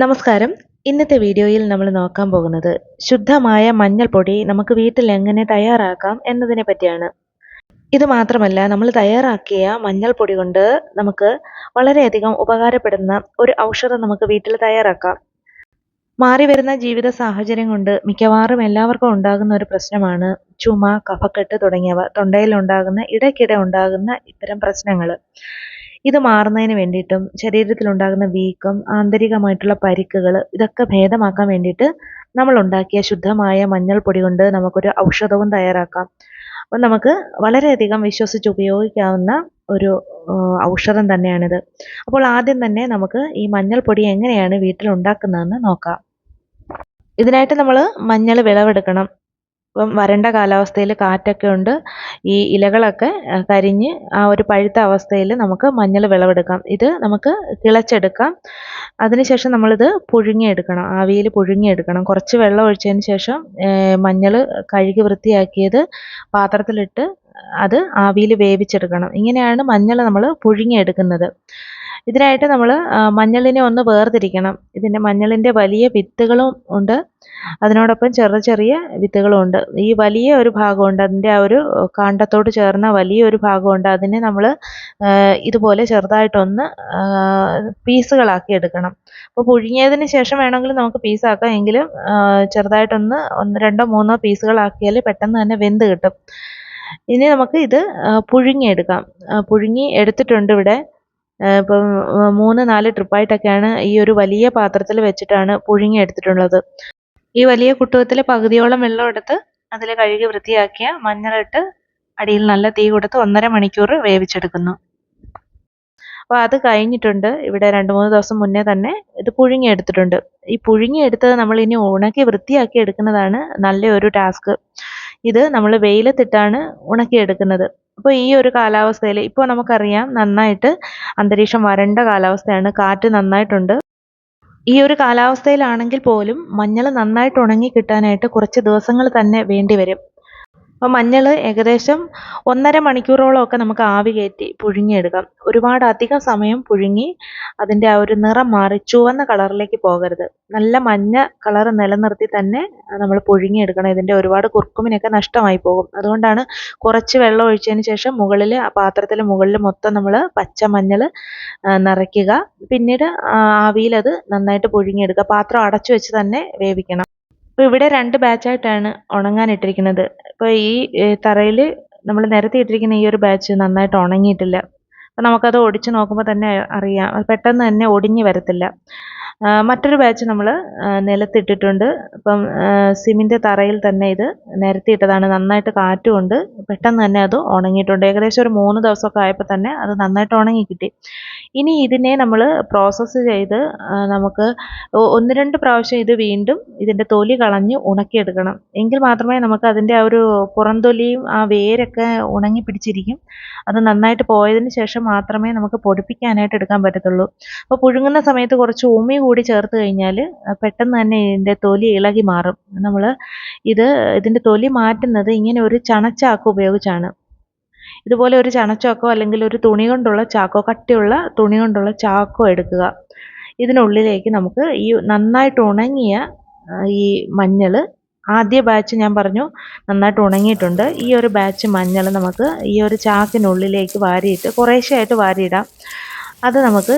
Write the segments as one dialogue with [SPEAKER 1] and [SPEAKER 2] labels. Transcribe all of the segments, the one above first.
[SPEAKER 1] നമസ്കാരം. ഇന്നത്തെ വീഡിയോയിൽ നമ്മൾ നോക്കാൻ പോകുന്നത് ശുദ്ധമായ മഞ്ഞൾപ്പൊടി നമുക്ക് വീട്ടിൽ എങ്ങനെ തയ്യാറാക്കാം എന്നതിനെ പറ്റിയാണ്. ഇത് മാത്രമല്ല നമ്മൾ തയ്യാറാക്കിയ മഞ്ഞൾപ്പൊടി കൊണ്ട് നമുക്ക് വളരെയധികം ഉപകാരപ്പെടുന്ന ഒരു ഔഷധം നമുക്ക് വീട്ടിൽ തയ്യാറാക്കാം. മാറി വരുന്ന ജീവിത സാഹചര്യം കൊണ്ട് മിക്കവാറും എല്ലാവർക്കും ഉണ്ടാകുന്ന ഒരു പ്രശ്നമാണ് ചുമ കഫക്കെട്ട് തുടങ്ങിയവ തൊണ്ടയിൽ ഉണ്ടാകുന്ന ഇടയ്ക്കിടെ ഉണ്ടാകുന്ന ഇത്തരം പ്രശ്നങ്ങൾ. ഇത് മാറുന്നതിന് വേണ്ടിയിട്ടും ശരീരത്തിലുണ്ടാകുന്ന വീക്കം ആന്തരികമായിട്ടുള്ള പരിക്കുകൾ ഇതൊക്കെ ഭേദമാക്കാൻ വേണ്ടിയിട്ട് നമ്മൾ ഉണ്ടാക്കിയ ശുദ്ധമായ മഞ്ഞൾപ്പൊടി കൊണ്ട് നമുക്കൊരു ഔഷധവും തയ്യാറാക്കാം. അപ്പം നമുക്ക് വളരെയധികം വിശ്വസിച്ച് ഉപയോഗിക്കാവുന്ന ഒരു ഔഷധം തന്നെയാണിത്. അപ്പോൾ ആദ്യം തന്നെ നമുക്ക് ഈ മഞ്ഞൾപ്പൊടി എങ്ങനെയാണ് വീട്ടിൽ ഉണ്ടാക്കുന്നതെന്ന് നോക്കാം. ഇതിനായിട്ട് നമ്മൾ മഞ്ഞൾ വിളവെടുക്കണം. ഇപ്പം വരണ്ട കാലാവസ്ഥയിൽ കാറ്റൊക്കെ ഉണ്ട്. ഈ ഇലകളൊക്കെ കരിഞ്ഞ് ആ ഒരു പഴുത്ത അവസ്ഥയിൽ നമുക്ക് മഞ്ഞൾ വിളവെടുക്കാം. ഇത് നമുക്ക് കിളച്ചെടുക്കാം അതിനുശേഷം നമ്മളിത് പുഴുങ്ങിയെടുക്കണം. ആവിയിൽ പുഴുങ്ങിയെടുക്കണം. കുറച്ച് വെള്ളം ഒഴിച്ചതിന് ശേഷം മഞ്ഞൾ കഴുകി വൃത്തിയാക്കിയത് പാത്രത്തിലിട്ട് അത് ആവിയിൽ വേവിച്ചെടുക്കണം. ഇങ്ങനെയാണ് മഞ്ഞൾ നമ്മൾ പുഴുങ്ങിയെടുക്കുന്നത്. ഇതിനായിട്ട് നമ്മൾ മഞ്ഞളിനെ ഒന്ന് വേർതിരിക്കണം. ഇതിന്റെ മഞ്ഞളിന്റെ വലിയ വിത്തുകളും ഉണ്ട്. അതിനോടൊപ്പം ചെറിയ ചെറിയ വിത്തുകളും ഉണ്ട്. ഈ വലിയ ഒരു ഭാഗമുണ്ട്. അതിന്റെ ആ ഒരു കാണ്ടത്തോട് ചേർന്ന വലിയൊരു ഭാഗമുണ്ട്. അതിനെ നമ്മൾ ഇതുപോലെ ചെറുതായിട്ടൊന്ന് പീസുകളാക്കി എടുക്കണം. അപ്പോൾ പുഴുങ്ങിയതിന് ശേഷം വേണമെങ്കിൽ നമുക്ക് പീസാക്കാം. എങ്കിലും ചെറുതായിട്ടൊന്ന് ഒന്ന് രണ്ടോ മൂന്നോ പീസുകളാക്കിയാൽ പെട്ടെന്ന് തന്നെ വെന്ത് കിട്ടും. ഇനി നമുക്ക് ഇത് പുഴുങ്ങിയെടുക്കാം. പുഴുങ്ങി എടുത്തിട്ടുണ്ട് ഇവിടെ. ഇപ്പം മൂന്ന് നാല് ട്രിപ്പായിട്ടൊക്കെയാണ് ഈ ഒരു വലിയ പാത്രത്തിൽ വെച്ചിട്ടാണ് പുഴുങ്ങി എടുത്തിട്ടുള്ളത്. ഈ വലിയ കുട്ടുകത്തിൽ പകുതിയോളം വെള്ളം എടുത്ത് അതിൽ കഴുകി വൃത്തിയാക്കിയ മഞ്ഞളിട്ട് അടിയിൽ നല്ല തീ കൊടുത്ത് ഒന്നര മണിക്കൂർ വേവിച്ചെടുക്കുന്നു. അപ്പോൾ അത് കഴിഞ്ഞിട്ടുണ്ട്. ഇവിടെ രണ്ട് മൂന്ന് ദിവസം മുന്നേ തന്നെ ഇത് പുഴുങ്ങി എടുത്തിട്ടുണ്ട്. ഈ പുഴുങ്ങി എടുത്തത് നമ്മൾ ഇനി ഉണക്കി വൃത്തിയാക്കി എടുക്കുന്നതാണ് നല്ല ഒരു ടാസ്ക്. ഇത് നമ്മൾ വെയിലത്തിട്ടാണ് ഉണക്കിയെടുക്കുന്നത്. അപ്പോൾ ഈ ഒരു കാലാവസ്ഥയിൽ ഇപ്പോൾ നമുക്കറിയാം നന്നായിട്ട് അന്തരീക്ഷം വരണ്ട കാലാവസ്ഥയാണ് കാറ്റ് നന്നായിട്ടുണ്ട്. ഈ ഒരു കാലാവസ്ഥയിലാണെങ്കിൽ പോലും മഞ്ഞൾ നന്നായിട്ട് ഉണങ്ങി കിട്ടാനായിട്ട് കുറച്ച് ദിവസങ്ങൾ തന്നെ വേണ്ടി വരും. അപ്പോൾ മഞ്ഞൾ ഏകദേശം ഒന്നര മണിക്കൂറോളമൊക്കെ നമുക്ക് ആവി കയറ്റി പുഴുങ്ങിയെടുക്കാം. ഒരുപാട് അധികം സമയം പുഴുങ്ങി അതിന്റെ ആ ഒരു നിറം മാറി ചുവന്ന കളറിലേക്ക് പോകരുത്. നല്ല മഞ്ഞ കളർ നിലനിർത്തി തന്നെ നമ്മൾ പുഴുങ്ങിയെടുക്കണം. ഇതിന്റെ ഒരുപാട് കുർക്കുമിനൊക്കെ നഷ്ടമായി പോകും. അതുകൊണ്ടാണ് കുറച്ച് വെള്ളം ഒഴിച്ചതിന് ശേഷം മുകളിൽ ആ പാത്രത്തിൽ മുകളിൽ മൊത്തം നമ്മൾ പച്ച മഞ്ഞൾ നിറയ്ക്കുക. പിന്നീട് ആവിയിൽ അത് നന്നായിട്ട് പുഴുങ്ങിയെടുക്കുക. പാത്രം അടച്ചു വെച്ച് തന്നെ വേവിക്കണം. അപ്പോൾ ഇവിടെ രണ്ട് ബാച്ചായിട്ടാണ് ഉണങ്ങാൻ ഇട്ടിരിക്കുന്നത് അപ്പോൾ ഈ തറയിൽ നമ്മൾ നിരത്തിയിട്ടിരിക്കുന്ന ഈ ഒരു ബാച്ച് നന്നായിട്ട് ഉണങ്ങിയിട്ടില്ല. അപ്പോൾ നമുക്കത് ഒടിച്ച് നോക്കുമ്പോൾ തന്നെ അറിയാം. പെട്ടെന്ന് തന്നെ ഒടിഞ്ഞു വരത്തില്ല. മറ്റൊരു ബാച്ച് നമ്മൾ നിലത്തിട്ടിട്ടുണ്ട്. അപ്പം സിമിന്റെ തറയിൽ തന്നെ ഇത് നിരത്തിയിട്ടതാണ്. നന്നായിട്ട് കാറ്റുകൊണ്ട് പെട്ടെന്ന് തന്നെ അത് ഉണങ്ങിയിട്ടുണ്ട്. ഏകദേശം ഒരു മൂന്ന് ദിവസമൊക്കെ ആയപ്പോൾ തന്നെ അത് നന്നായിട്ട് ഉണങ്ങി കിട്ടി. ഇനി ഇതിനെ നമ്മൾ പ്രോസസ്സ് ചെയ്ത് നമുക്ക് ഒന്ന് രണ്ട് പ്രാവശ്യം ഇത് വീണ്ടും ഇതിന്റെ തൊലി കളഞ്ഞ് ഉണക്കിയെടുക്കണം. എങ്കിൽ മാത്രമേ നമുക്ക് അതിന്റെ ആ ഒരു പുറംതൊലിയും ആ വേരൊക്കെ ഉണങ്ങി പിടിച്ചിരിക്കും. അത് നന്നായിട്ട് പോയതിന് ശേഷം മാത്രമേ നമുക്ക് പൊടിപ്പിക്കാനായിട്ട് എടുക്കാൻ പറ്റത്തുള്ളൂ. അപ്പോൾ പുഴുങ്ങുന്ന സമയത്ത് കുറച്ച് ഉമി കൂടി ചേർത്ത് കഴിഞ്ഞാൽ പെട്ടെന്ന് തന്നെ ഇതിന്റെ തൊലി ഇളകി മാറും. നമ്മൾ ഇത് ഇതിന്റെ തൊലി മാറ്റുന്നത് ഇങ്ങനെ ഒരു ചണച്ചാക്ക് ഉപയോഗിച്ചാണ്. ഇതുപോലെ ഒരു ചണച്ചാക്കോ അല്ലെങ്കിൽ ഒരു തുണി കൊണ്ടുള്ള ചാക്കോ കട്ടിയുള്ള തുണി കൊണ്ടുള്ള ചാക്കോ എടുക്കുക. ഇതിനുള്ളിലേക്ക് നമുക്ക് ഈ നന്നായിട്ട് ഉണങ്ങിയ ഈ മഞ്ഞൾ ആദ്യ ബാച്ച് ഞാൻ പറഞ്ഞു നന്നായിട്ട് ഉണങ്ങിയിട്ടുണ്ട്. ഈ ഒരു ബാച്ച് മഞ്ഞൾ നമുക്ക് ഈ ഒരു ചാക്കിനുള്ളിലേക്ക് വാരിയിട്ട് കുറേശ്ശെയായിട്ട് വാരിയിടാം. അത് നമുക്ക്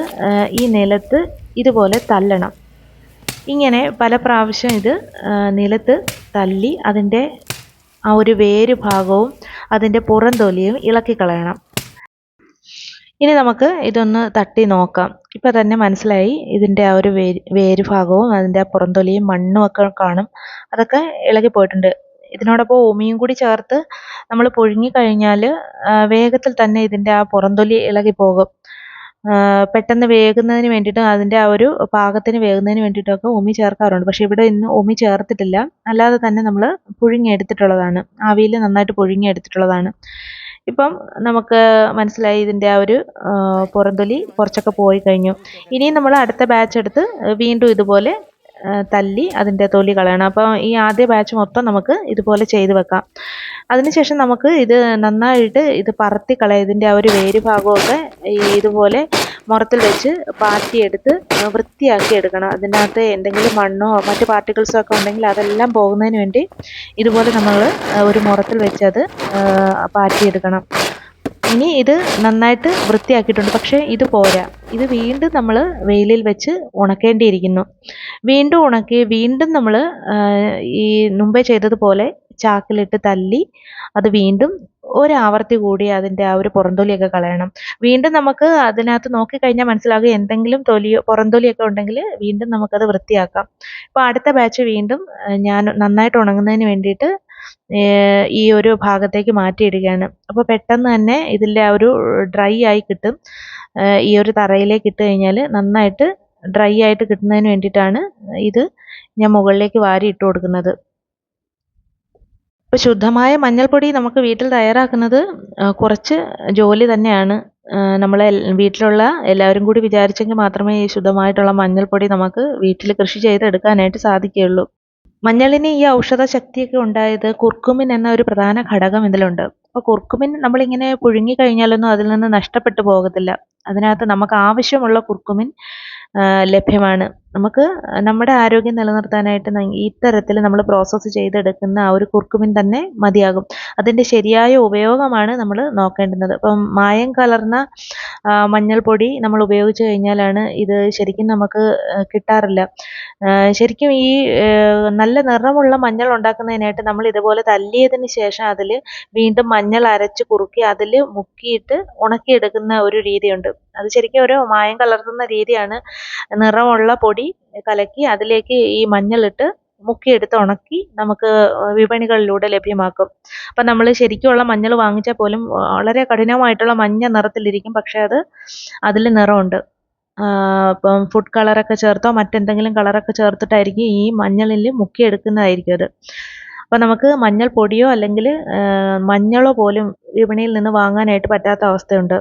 [SPEAKER 1] ഈ നിലത്ത് ഇതുപോലെ തല്ലണം. ഇങ്ങനെ പല പ്രാവശ്യം ഇത് നിലത്ത് തല്ലി അതിന്റെ ആ ഒരു വേര് ഭാഗവും അതിന്റെ പുറം തൊലിയും ഇളക്കി കളയണം. ഇനി നമുക്ക് ഇതൊന്ന് തട്ടി നോക്കാം. ഇപ്പം തന്നെ മനസ്സിലായി ഇതിന്റെ ആ ഒരു വേര് ഭാഗവും അതിന്റെ ആ പുറന്തൊലിയും മണ്ണും ഒക്കെ കാണും. അതൊക്കെ ഇളകി പോയിട്ടുണ്ട്. ഇതിനോടൊപ്പം ഉമിയും കൂടി ചേർത്ത് നമ്മൾ പുഴുങ്ങി കഴിഞ്ഞാൽ വേഗത്തിൽ തന്നെ ഇതിന്റെ ആ പുറന്തൊലി ഇളകി പോകും. പെട്ടെന്ന് വേകുന്നതിന് വേണ്ടിയിട്ട് അതിന്റെ ആ ഒരു പാകത്തിന് വേകുന്നതിന് വേണ്ടിയിട്ടൊക്കെ ഉമി ചേർക്കാറുണ്ട്. പക്ഷേ ഇവിടെ ഇന്ന് ഉമി ചേർത്തിട്ടില്ല. അല്ലാതെ തന്നെ നമ്മൾ പുഴുങ്ങിയെടുത്തിട്ടുള്ളതാണ് ആവിയിൽ നന്നായിട്ട് പുഴുങ്ങിയെടുത്തിട്ടുള്ളതാണ് ഇപ്പം നമുക്ക് മനസ്സിലായി ഇതിന്റെ ആ ഒരു പുറന്തൊലി കുറച്ചൊക്കെ പോയി കഴിഞ്ഞു. ഇനിയും നമ്മൾ അടുത്ത ബാച്ച് എടുത്ത് വീണ്ടും ഇതുപോലെ തല്ലി അതിന്റെ തൊലി കളയണം. അപ്പോൾ ഈ ആദ്യ ബാച്ച് മൊത്തം നമുക്ക് ഇതുപോലെ ചെയ്ത് വെക്കാം. അതിനുശേഷം നമുക്ക് ഇത് നന്നായിട്ട് ഇത് പറത്തി കളയാം ഇതിന്റെ ആ ഒരു വേര് ഭാഗമൊക്കെ ഇതുപോലെ മുറത്തിൽ വെച്ച് പാറ്റിയെടുത്ത് വൃത്തിയാക്കി എടുക്കണം. അതിനകത്ത് എന്തെങ്കിലും മണ്ണോ മറ്റു പാർട്ടിക്കിൾസോ ഒക്കെ ഉണ്ടെങ്കിൽ അതെല്ലാം പോകുന്നതിന് വേണ്ടി ഇതുപോലെ നമ്മൾ ഒരു മുറത്തിൽ വെച്ച് അത് ആ, പാറ്റിയെടുക്കണം ഇനി ഇത് നന്നായിട്ട് വൃത്തിയാക്കിയിട്ടുണ്ട്. പക്ഷേ ഇത് പോരാ. ഇത് വീണ്ടും നമ്മൾ വെയിലിൽ വെച്ച് ഉണക്കേണ്ടിയിരിക്കുന്നു. വീണ്ടും ഉണക്കി വീണ്ടും നമ്മൾ ഈ മുമ്പേ ചെയ്തതുപോലെ ചാക്കിലിട്ട് തല്ലി അത് വീണ്ടും ഒരാവർത്തി കൂടി അതിന്റെ ആ ഒരു പുറന്തൊലിയൊക്കെ കളയണം. വീണ്ടും നമുക്ക് അതിനകത്ത് നോക്കിക്കഴിഞ്ഞാൽ മനസ്സിലാകും എന്തെങ്കിലും തൊലിയോ പുറന്തൊലിയൊക്കെ ഉണ്ടെങ്കിൽ വീണ്ടും നമുക്കത് വൃത്തിയാക്കാം. ഇപ്പോൾ അടുത്ത ബാച്ച് വീണ്ടും ഞാൻ നന്നായിട്ട് ഉണങ്ങുന്നതിന് വേണ്ടിയിട്ട് ഈ ഒരു ഭാഗത്തേക്ക് മാറ്റിയിടുകയാണ്. അപ്പോൾ പെട്ടെന്ന് തന്നെ ഇതിന്റെ ആ ഒരു ഡ്രൈ ആയി കിട്ടും. ഈ ഒരു തറയിലേക്ക് ഇട്ട് കഴിഞ്ഞാൽ നന്നായിട്ട് ഡ്രൈ ആയിട്ട് കിട്ടുന്നതിന് വേണ്ടിയിട്ടാണ് ഇത് ഞാൻ മുകളിലേക്ക് വാരി ഇട്ട് കൊടുക്കുന്നത്. ഇപ്പോൾ ശുദ്ധമായ മഞ്ഞൾപ്പൊടി നമുക്ക് വീട്ടിൽ തയ്യാറാക്കുന്നത് കുറച്ച് ജോലി തന്നെയാണ്. നമ്മളെ വീട്ടിലുള്ള എല്ലാവരും കൂടി വിചാരിച്ചെങ്കിൽ മാത്രമേ ഈ ശുദ്ധമായിട്ടുള്ള മഞ്ഞൾപ്പൊടി നമുക്ക് വീട്ടിൽ കൃഷി ചെയ്തെടുക്കാനായിട്ട് സാധിക്കുകയുള്ളൂ. മഞ്ഞളിന് ഈ ഔഷധ ശക്തിയൊക്കെ ഉണ്ടായത് കുർക്കുമിൻ എന്ന ഒരു പ്രധാന ഘടകം ഇതിലുണ്ട്. അപ്പോൾ കുർക്കുമിൻ നമ്മളിങ്ങനെ പുഴുങ്ങി കഴിഞ്ഞാലൊന്നും അതിൽ നിന്ന് നഷ്ടപ്പെട്ടു പോകത്തില്ല. അതിനകത്ത് നമുക്ക് ആവശ്യമുള്ള കുർക്കുമിൻ ലഭ്യമാണ്. നമുക്ക് നമ്മുടെ ആരോഗ്യം നിലനിർത്താനായിട്ട് ഇത്തരത്തിൽ നമ്മൾ പ്രോസസ്സ് ചെയ്തെടുക്കുന്ന ആ ഒരു കുർക്കുമിൻ തന്നെ മതിയാകും. അതിന്റെ ശരിയായ ഉപയോഗമാണ് നമ്മൾ നോക്കേണ്ടുന്നത്. അപ്പം മായം കലർന്ന മഞ്ഞൾപ്പൊടി നമ്മൾ ഉപയോഗിച്ച് കഴിഞ്ഞാലാണ് ഇത് ശരിക്കും നമുക്ക് കിട്ടാറില്ല. ശരിക്കും ഈ നല്ല നിറമുള്ള മഞ്ഞൾ ഉണ്ടാക്കുന്നതിനായിട്ട് നമ്മൾ ഇതുപോലെ തല്ലിയതിന് ശേഷം അതിൽ വീണ്ടും മഞ്ഞൾ അരച്ച് കുറുക്കി അതിൽ മുക്കിയിട്ട് ഉണക്കിയെടുക്കുന്ന ഒരു രീതിയുണ്ട്. അത് ശരിക്കും ഒരു മായം കലർത്തുന്ന രീതിയാണ് നിറമുള്ള പൊടി കലക്കി അതിലേക്ക് ഈ മഞ്ഞളിട്ട് മുക്കിയെടുത്ത് ഉണക്കി നമുക്ക് വിപണികളിലൂടെ ലഭ്യമാക്കും. അപ്പം നമ്മൾ ശരിക്കുള്ള മഞ്ഞൾ വാങ്ങിച്ചാൽ പോലും വളരെ കഠിനമായിട്ടുള്ള മഞ്ഞ നിറത്തിലിരിക്കും. പക്ഷേ അത് അതിൽ നിറമുണ്ട്. ഇപ്പം ഫുഡ് കളറൊക്കെ ചേർത്തോ മറ്റെന്തെങ്കിലും കളറൊക്കെ ചേർത്തിട്ടായിരിക്കും ഈ മഞ്ഞളിൽ മുക്കിയെടുക്കുന്നതായിരിക്കും അത്. അപ്പോൾ നമുക്ക് മഞ്ഞൾ പൊടിയോ അല്ലെങ്കിൽ മഞ്ഞളോ പോലും വിപണിയിൽ നിന്ന് വാങ്ങാനായിട്ട് പറ്റാത്ത അവസ്ഥയുണ്ട്.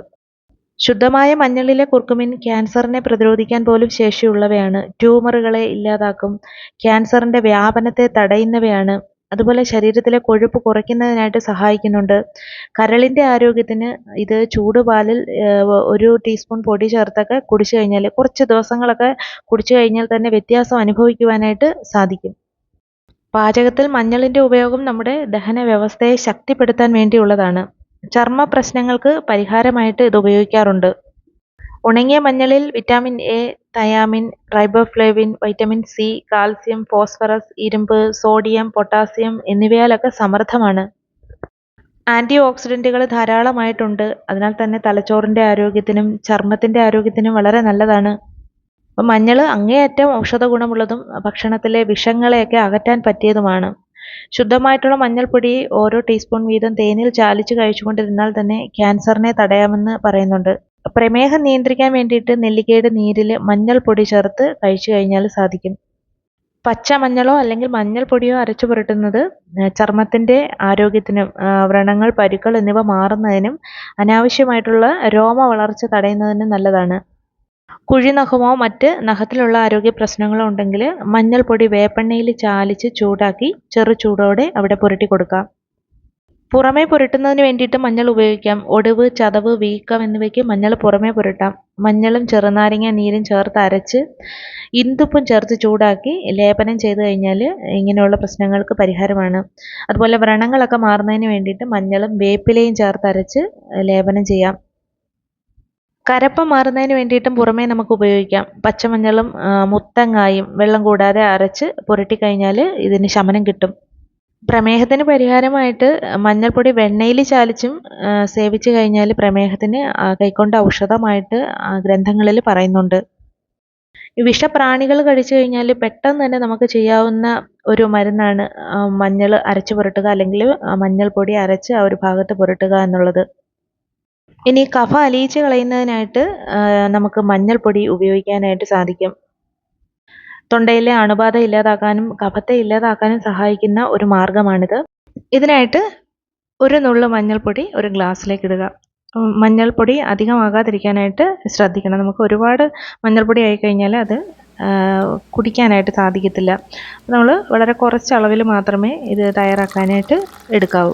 [SPEAKER 1] ശുദ്ധമായ മഞ്ഞളിലെ കുർക്കുമിൻ ക്യാൻസറിനെ പ്രതിരോധിക്കാൻ പോലും ശേഷിയുള്ളവയാണ്. ട്യൂമറുകളെ ഇല്ലാതാക്കും ക്യാൻസറിന്റെ വ്യാപനത്തെ തടയുന്നവയാണ്. അതുപോലെ ശരീരത്തിലെ കൊഴുപ്പ് കുറയ്ക്കുന്നതിനായിട്ട് സഹായിക്കുന്നുണ്ട്. കരളിന്റെ ആരോഗ്യത്തിന് ഇത് ചൂടുപാലിൽ ഒരു ടീസ്പൂൺ പൊടി ചേർത്തൊക്കെ കുടിച്ചു കഴിഞ്ഞാൽ കുറച്ച് ദിവസങ്ങളൊക്കെ കുടിച്ചു കഴിഞ്ഞാൽ തന്നെ വ്യത്യാസം അനുഭവിക്കുവാനായിട്ട് സാധിക്കും. പാചകത്തിൽ മഞ്ഞളിന്റെ ഉപയോഗം നമ്മുടെ ദഹന വ്യവസ്ഥയെ ശക്തിപ്പെടുത്താൻ വേണ്ടിയുള്ളതാണ്. ചർമ്മ പ്രശ്നങ്ങൾക്ക് പരിഹാരമായിട്ട് ഇത് ഉപയോഗിക്കാറുണ്ട്. ഉണങ്ങിയ മഞ്ഞളിൽ vitamin A thiamine riboflavin vitamin C calcium phosphorus ഇരുമ്പ് സോഡിയം പൊട്ടാസ്യം എന്നിവയാലൊക്കെ സമൃദ്ധമാണ്. ആന്റി ഓക്സിഡന്റുകൾ ധാരാളമായിട്ടുണ്ട്. അതിനാൽ തന്നെ തലച്ചോറിന്റെ ആരോഗ്യത്തിനും ചർമ്മത്തിന്റെ ആരോഗ്യത്തിനും വളരെ നല്ലതാണ്. അപ്പം മഞ്ഞൾ അങ്ങേയറ്റം ഔഷധ ഗുണമുള്ളതും ഭക്ഷണത്തിലെ വിഷങ്ങളെയൊക്കെ അകറ്റാൻ പറ്റിയതുമാണ്. ശുദ്ധമായിട്ടുള്ള മഞ്ഞൾപ്പൊടി ഓരോ ടീസ്പൂൺ വീതം തേനിൽ ചാലിച്ച് കഴിച്ചുകൊണ്ടിരുന്നാൽ തന്നെ ക്യാൻസറിനെ തടയാമെന്ന് പറയുന്നുണ്ട്. പ്രമേഹം നിയന്ത്രിക്കാൻ വേണ്ടിയിട്ട് നെല്ലിക്കയുടെ നീരിൽ മഞ്ഞൾപ്പൊടി ചേർത്ത് കഴിച്ചു കഴിഞ്ഞാൽ സാധിക്കും. പച്ച മഞ്ഞളോ അല്ലെങ്കിൽ മഞ്ഞൾപ്പൊടിയോ അരച്ചു പുരട്ടുന്നത് ചർമ്മത്തിന്റെ ആരോഗ്യത്തിനും വ്രണങ്ങൾ പരുക്കൾ എന്നിവ മാറുന്നതിനും അനാവശ്യമായിട്ടുള്ള രോമ വളർച്ച തടയുന്നതിനും നല്ലതാണ്. കുഴിനഖമോ മറ്റ് നഖത്തിലുള്ള ആരോഗ്യ പ്രശ്നങ്ങളോ ഉണ്ടെങ്കിൽ മഞ്ഞൾപ്പൊടി വേപ്പെണ്ണയിൽ ചാലിച്ച് ചൂടാക്കി ചെറു ചൂടോടെ അവിടെ പുരട്ടി കൊടുക്കാം പുറമേ പുരട്ടുന്നതിന് വേണ്ടിയിട്ട് മഞ്ഞൾ ഉപയോഗിക്കാം. ഒടിവ് ചതവ് വീക്കം എന്നിവയ്ക്ക് മഞ്ഞൾ പുറമേ പുരട്ടാം. മഞ്ഞളും ചെറുനാരങ്ങ നീരും ചേർത്ത് അരച്ച് ഇന്ദുപ്പും ചേർത്ത് ചൂടാക്കി ലേപനം ചെയ്ത് കഴിഞ്ഞാൽ ഇങ്ങനെയുള്ള പ്രശ്നങ്ങൾക്ക് പരിഹാരമാണ്. അതുപോലെ വ്രണങ്ങളൊക്കെ മാറുന്നതിന് വേണ്ടിയിട്ട് മഞ്ഞളും വേപ്പിലയും ചേർത്ത് അരച്ച് ലേപനം ചെയ്യാം. കരപ്പ മാറുന്നതിന് വേണ്ടിയിട്ടും പുറമേ നമുക്ക് ഉപയോഗിക്കാം. പച്ചമഞ്ഞളും മുത്തങ്ങായും വെള്ളം കൂടാതെ അരച്ച് പുരട്ടി കഴിഞ്ഞാൽ ഇതിന് ശമനം കിട്ടും. പ്രമേഹത്തിന് പരിഹാരമായിട്ട് മഞ്ഞൾപ്പൊടി വെണ്ണയിൽ ചാലിച്ചും സേവിച്ചു കഴിഞ്ഞാൽ പ്രമേഹത്തിന് കൈക്കൊണ്ട ഔഷധമായിട്ട് ഗ്രന്ഥങ്ങളിൽ പറയുന്നുണ്ട്. വിഷപ്രാണികൾ കഴിച്ചു കഴിഞ്ഞാൽ പെട്ടെന്ന് തന്നെ നമുക്ക് ചെയ്യാവുന്ന ഒരു മരുന്നാണ് മഞ്ഞൾ അരച്ച് പുരട്ടുക അല്ലെങ്കിൽ മഞ്ഞൾപ്പൊടി അരച്ച് ആ ഒരു ഭാഗത്ത് പുരട്ടുക എന്നുള്ളത്. ഇനി കഫ അലിയിച്ച് കളയുന്നതിനായിട്ട് നമുക്ക് മഞ്ഞൾപ്പൊടി ഉപയോഗിക്കാനായിട്ട് സാധിക്കും. തൊണ്ടയിലെ അണുബാധ ഇല്ലാതാക്കാനും കഫത്തെ ഇല്ലാതാക്കാനും സഹായിക്കുന്ന ഒരു മാർഗമാണിത്. ഇതിനായിട്ട് ഒരു നുള്ളു മഞ്ഞൾപ്പൊടി ഒരു ഗ്ലാസ്സിലേക്ക് ഇടുക. മഞ്ഞൾപ്പൊടി അധികമാകാതിരിക്കാനായിട്ട് ശ്രദ്ധിക്കണം. നമുക്ക് ഒരുപാട് മഞ്ഞൾപ്പൊടി ആയി കഴിഞ്ഞാൽ അത് കുടിക്കാനായിട്ട് സാധിക്കത്തില്ല. നമ്മൾ വളരെ കുറച്ച് അളവിൽ മാത്രമേ ഇത് തയ്യാറാക്കാനായിട്ട് എടുക്കാവൂ.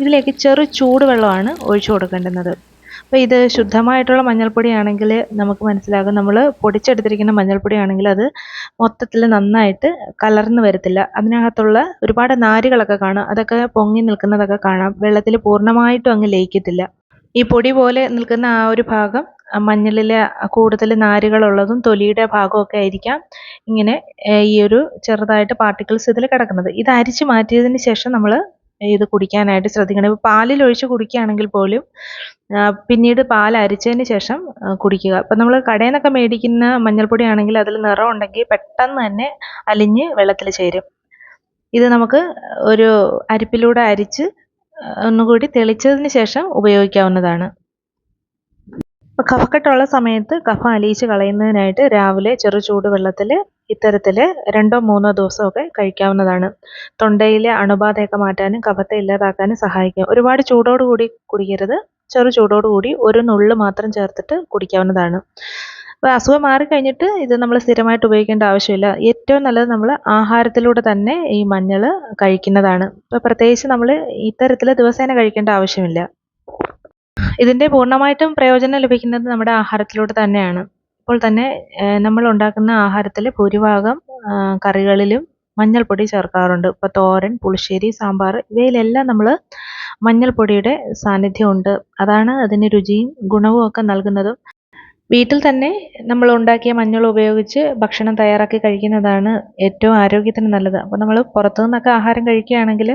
[SPEAKER 1] ഇതിലേക്ക് ചെറു ചൂടുവെള്ളമാണ് ഒഴിച്ചു കൊടുക്കേണ്ടുന്നത്. അപ്പോൾ ഇത് ശുദ്ധമായിട്ടുള്ള മഞ്ഞൾപ്പൊടി ആണെങ്കിൽ നമുക്ക് മനസ്സിലാകും. നമ്മൾ പൊടിച്ചെടുത്തിരിക്കുന്ന മഞ്ഞൾപ്പൊടി ആണെങ്കിൽ അത് മൊത്തത്തിൽ നന്നായിട്ട് കലർന്ന് വരത്തില്ല. അതിനകത്തുള്ള ഒരുപാട് നാരുകളൊക്കെ കാണും. അതൊക്കെ പൊങ്ങി നിൽക്കുന്നതൊക്കെ കാണാം. വെള്ളത്തിൽ പൂർണമായിട്ടും അങ്ങ് ലയിക്കത്തില്ല. ഈ പൊടി പോലെ നിൽക്കുന്ന ആ ഒരു ഭാഗം മഞ്ഞളിലെ കൂടുതൽ നാരുകളുള്ളതും തൊലിയുടെ ഭാഗമൊക്കെ ആയിരിക്കാം ഇങ്ങനെ ഈ ഒരു ചെറുതായിട്ട് പാർട്ടിക്കിൾസ് ഇതിൽ കിടക്കുന്നത്. ഇത് അരിച്ചു മാറ്റിയതിന് ശേഷം നമ്മൾ ഇത് കുടിക്കാനായിട്ട് ശ്രദ്ധിക്കണം. ഇപ്പോൾ പാലിൽ ഒഴിച്ച് കുടിക്കുകയാണെങ്കിൽ പോലും പിന്നീട് പാൽ അരിച്ചതിന് ശേഷം കുടിക്കുക. അപ്പം നമ്മൾ കടയിൽ നിന്നൊക്കെ മേടിക്കുന്ന മഞ്ഞൾപ്പൊടി ആണെങ്കിൽ അതിൽ നിറം ഉണ്ടെങ്കിൽ പെട്ടെന്ന് തന്നെ അലിഞ്ഞ് വെള്ളത്തിൽ ചേരും. ഇത് നമുക്ക് ഒരു അരിപ്പിലൂടെ അരിച്ച് ഒന്നുകൂടി തെളിച്ചതിന് ശേഷം ഉപയോഗിക്കാവുന്നതാണ്. കഫക്കെട്ടുള്ള സമയത്ത് കഫ അലിയിച്ച് കളയുന്നതിനായിട്ട് രാവിലെ ചെറു ചൂടുവെള്ളത്തിൽ ഇത്തരത്തിൽ രണ്ടോ മൂന്നോ ദിവസമൊക്കെ കഴിക്കാവുന്നതാണ്. തൊണ്ടയിലെ അണുബാധയൊക്കെ മാറ്റാനും കഫത്തെ ഇല്ലാതാക്കാനും സഹായിക്കും. ഒരുപാട് ചൂടോടുകൂടി കുടിക്കരുത്. ചെറു ചൂടോടുകൂടി ഒരു നുള്ള് മാത്രം ചേർത്തിട്ട് കുടിക്കാവുന്നതാണ്. അപ്പോൾ അസുഖം മാറിക്കഴിഞ്ഞിട്ട് ഇത് നമ്മൾ സ്ഥിരമായിട്ട് ഉപയോഗിക്കേണ്ട ആവശ്യമില്ല. ഏറ്റവും നല്ലത് നമ്മൾ ആഹാരത്തിലൂടെ തന്നെ ഈ മഞ്ഞൾ കഴിക്കുന്നതാണ്. ഇപ്പോൾ പ്രത്യേകിച്ച് നമ്മൾ ഇത്തരത്തിൽ ദിവസേന കഴിക്കേണ്ട ആവശ്യമില്ല. ഇതിന്റെ പൂർണമായിട്ടും പ്രയോജനം ലഭിക്കുന്നത് നമ്മുടെ ആഹാരത്തിലൂടെ തന്നെയാണ്. ഇപ്പോൾ തന്നെ നമ്മൾ ഉണ്ടാക്കുന്ന ആഹാരത്തിൽ ഭൂരിഭാഗം കറികളിലും മഞ്ഞൾപ്പൊടി ചേർക്കാറുണ്ട്. ഇപ്പോൾ തോരൻ പുളിശ്ശേരി സാമ്പാർ ഇവയിലെല്ലാം നമ്മൾ മഞ്ഞൾപ്പൊടിയുടെ സാന്നിധ്യമുണ്ട്. അതാണ് അതിന് രുചിയും ഗുണവും ഒക്കെ നൽകുന്നതും. വീട്ടിൽ തന്നെ നമ്മൾ ഉണ്ടാക്കിയ മഞ്ഞൾ ഉപയോഗിച്ച് ഭക്ഷണം തയ്യാറാക്കി കഴിക്കുന്നതാണ് ഏറ്റവും ആരോഗ്യത്തിന് നല്ലത്. അപ്പോൾ നമ്മൾ പുറത്തു നിന്നൊക്കെ ആഹാരം കഴിക്കുകയാണെങ്കിൽ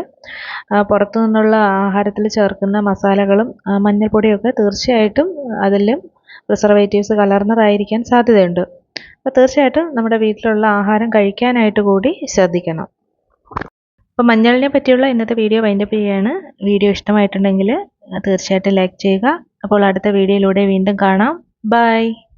[SPEAKER 1] പുറത്തു നിന്നുള്ള ആഹാരത്തിൽ ചേർക്കുന്ന മസാലകളും മഞ്ഞൾപ്പൊടിയൊക്കെ തീർച്ചയായിട്ടും അതിലും പ്രിസർവേറ്റീവ്സ് കലർന്നതായിരിക്കാൻ സാധ്യതയുണ്ട്. അപ്പോൾ തീർച്ചയായിട്ടും നമ്മുടെ വീട്ടിലുള്ള ആഹാരം കഴിക്കാനായിട്ട് കൂടി ശ്രദ്ധിക്കണം. അപ്പോൾ മഞ്ഞളിനെ പറ്റിയുള്ള ഇന്നത്തെ വീഡിയോ വൈൻഡപ്പ് ചെയ്യുകയാണ്. വീഡിയോ ഇഷ്ടമായിട്ടുണ്ടെങ്കിൽ തീർച്ചയായിട്ടും ലൈക്ക് ചെയ്യുക. അപ്പോൾ അടുത്ത വീഡിയോയിലൂടെ വീണ്ടും കാണാം. Bye.